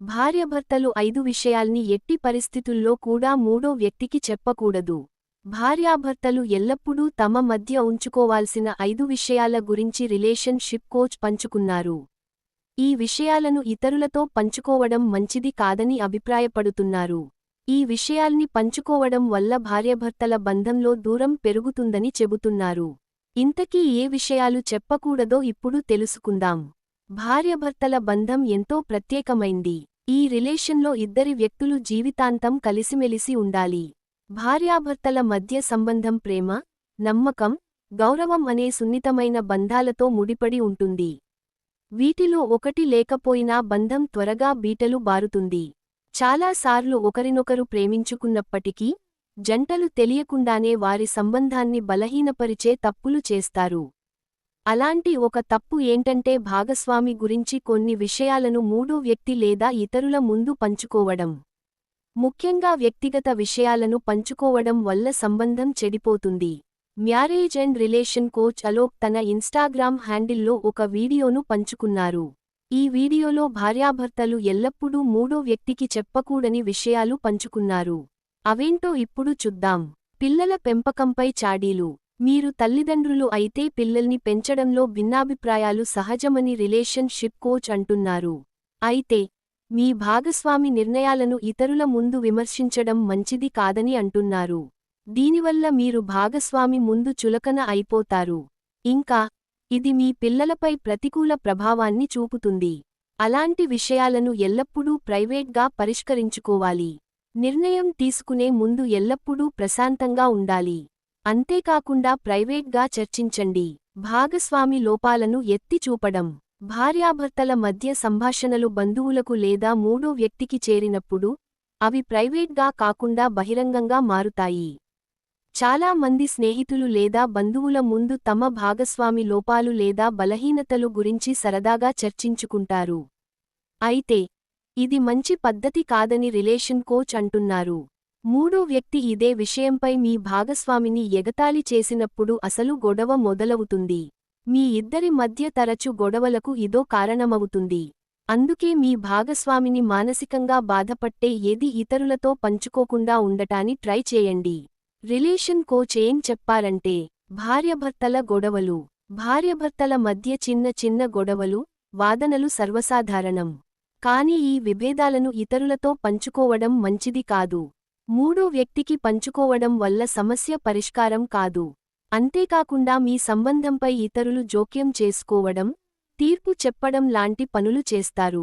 భార్యభర్తలు ఐదు విషయాల్ని ఎట్టి పరిస్థితుల్లో కూడా మూడో వ్యక్తికి చెప్పకూడదు. భార్యాభర్తలు ఎల్లప్పుడూ తమ మధ్య ఉంచుకోవాల్సిన ఐదు విషయాల గురించి రిలేషన్షిప్ కోచ్ పంచుకున్నారు. ఈ విషయాలను ఇతరులతో పంచుకోవడం మంచిది కాదని అభిప్రాయపడుతున్నారు. ఈ విషయాల్ని పంచుకోవడం వల్ల భార్యభర్తల బంధంలో దూరం పెరుగుతుందని చెబుతున్నారు. ఇంతకీ ఏ విషయాలు చెప్పకూడదో ఇప్పుడు తెలుసుకుందాం. భార్యభర్తల బంధం ఎంతో ప్రత్యేకమైంది. ఈ రిలేషన్లో ఇద్దరి వ్యక్తులు జీవితాంతం కలిసిమెలిసి ఉండాలి. భార్యాభర్తల మధ్య సంబంధం ప్రేమ నమ్మకం గౌరవం అనే సున్నితమైన బంధాలతో ముడిపడి ఉంటుంది. వీటిలో ఒకటి లేకపోయినా బంధం త్వరగా బీటలు బారుతుంది. చాలాసార్లు ఒకరినొకరు ప్రేమించుకున్నప్పటికీ జంటలు తెలియకుండానే వారి సంబంధాన్ని బలహీనపరిచే తప్పులు చేస్తారు. అలాంటి ఒక తప్పు ఏంటంటే భాగస్వామి గురించి కొన్ని విషయాలను మూడో వ్యక్తి లేదా ఇతరుల ముందు పంచుకోవడం. ముఖ్యంగా వ్యక్తిగత విషయాలను పంచుకోవడం వల్ల సంబంధం చెడిపోతుంది. Marriage and relation coach Alok తన ఇన్స్టాగ్రామ్ హ్యాండిల్లో ఒక వీడియోను పంచుకున్నారు. ఈ వీడియోలో భార్యాభర్తలు ఎల్లప్పుడూ మూడో వ్యక్తికి చెప్పకూడని విషయాలు పంచుకున్నారు. అవేంటో ఇప్పుడు చూద్దాం. పిల్లల పెంపకంపై చాడీలు. మీరు తల్లిదండ్రులు అయితే పిల్లల్ని పెంచడంలో భిన్నాభిప్రాయాలు సహజమని రిలేషన్ షిప్ కోచ్ అంటున్నారు. అయితే మీ భాగస్వామి నిర్ణయాలను ఇతరుల ముందు విమర్శించడం మంచిది కాదని అంటున్నారు. దీనివల్ల మీరు భాగస్వామి ముందు చులకన అయిపోతారు. ఇంకా ఇది మీ పిల్లలపై ప్రతికూల ప్రభావాన్ని చూపుతుంది. అలాంటి విషయాలను ఎల్లప్పుడూ ప్రైవేట్గా పరిష్కరించుకోవాలి. నిర్ణయం తీసుకునే ముందు ఎల్లప్పుడూ ప్రశాంతంగా ఉండాలి. అంతేకాకుండా ప్రైవేట్గా చర్చించండి. భాగస్వామి లోపాలను ఎత్తి చూపడం. భార్యాభర్తల మధ్య సంభాషణలు బంధువులకు లేదా మూడో వ్యక్తికి చేరినప్పుడు అవి ప్రైవేట్గా కాకుండా బహిరంగంగా మారుతాయి. చాలా మంది స్నేహితులు లేదా బంధువుల ముందు తమ భాగస్వామి లోపాలు లేదా బలహీనతలు గురించి సరదాగా చర్చించుకుంటారు. అయితే ఇది మంచి పద్ధతి కాదని రిలేషన్ కోచ్ అంటున్నారు. మూడో వ్యక్తి ఇదే విషయంపై మీ భాగస్వామిని ఎగతాళి చేసినప్పుడు అసలు గొడవ మొదలవుతుంది. మీ ఇద్దరి మధ్య తరచు గొడవలకు ఇదో కారణమవుతుంది. అందుకే మీ భాగస్వామిని మానసికంగా బాధపట్టే ఏది ఇతరులతో పంచుకోకుండా ఉండటాని ట్రై చేయండి. రిలేషన్ కోచ్ ఏం చెప్పారంటే భార్యభర్తల గొడవలు భార్యభర్తల మధ్య చిన్న చిన్న గొడవలు వాదనలు సర్వసాధారణం. కాని ఈ విభేదాలను ఇతరులతో పంచుకోవడం మంచిది కాదు. మూడో వ్యక్తికి పంచుకోవడం వల్ల సమస్య పరిష్కారం కాదు. అంతేకాకుండా మీ సంబంధంపై ఇతరులు జోక్యం చేసుకోవడం తీర్పు చెప్పడం లాంటి పనులు చేస్తారు.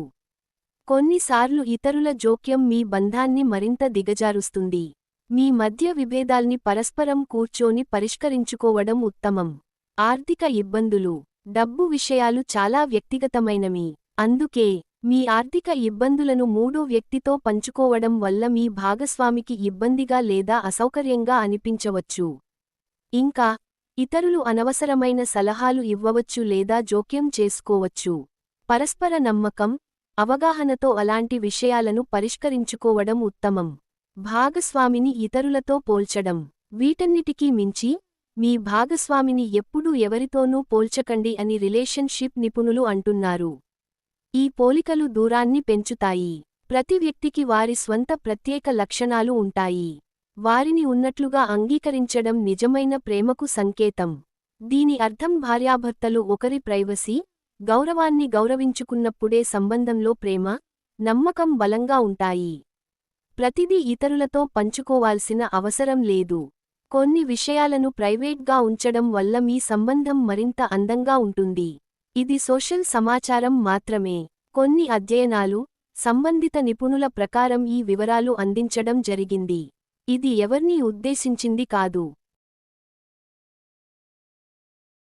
కొన్నిసార్లు ఇతరుల జోక్యం మీ బంధాన్ని మరింత దిగజారుస్తుంది. మీ మధ్య విభేదాల్ని పరస్పరం కూర్చోని పరిష్కరించుకోవడం ఉత్తమం. ఆర్థిక ఇబ్బందులు డబ్బు విషయాలు చాలా వ్యక్తిగతమైనవి. అందుకే మీ ఆర్థిక ఇబ్బందులను మూడో వ్యక్తితో పంచుకోవడం వల్ల మీ భాగస్వామికి ఇబ్బందిగా లేదా అసౌకర్యంగా అనిపించవచ్చు. ఇంకా ఇతరులు అనవసరమైన సలహాలు ఇవ్వవచ్చు లేదా జోక్యం చేసుకోవచ్చు. పరస్పర నమ్మకం అవగాహనతో అలాంటి విషయాలను పరిష్కరించుకోవడం ఉత్తమం. భాగస్వామిని ఇతరులతో పోల్చడం. వీటన్నిటికీ మించి మీ భాగస్వామిని ఎప్పుడూ ఎవరితోనూ పోల్చకండి అని రిలేషన్షిప్ నిపుణులు అంటున్నారు. ఈ పోలికలు దూరాన్ని పెంచుతాయి. ప్రతి వ్యక్తికి వారి స్వంత ప్రత్యేక లక్షణాలు ఉంటాయి. వారిని ఉన్నట్లుగా అంగీకరించడం నిజమైన ప్రేమకు సంకేతం. దీని అర్థం భార్యాభర్తలు ఒకరి ప్రైవసీ గౌరవాన్ని గౌరవించుకున్నప్పుడే సంబంధంలో ప్రేమ నమ్మకం బలంగా ఉంటాయి. ప్రతిదీ ఇతరులతో పంచుకోవాల్సిన అవసరం లేదు. కొన్ని విషయాలను ప్రైవేట్గా ఉంచడం వల్ల మీ సంబంధం మరింత అందంగా ఉంటుంది. ఇది సోషల్ సమాచారం మాత్రమే. కొన్ని అధ్యయనాలు సంబంధిత నిపుణుల ప్రకారం ఈ వివరాలు అందించడం జరిగింది. ఇది ఎవర్నీ ఉద్దేశించింది కాదు.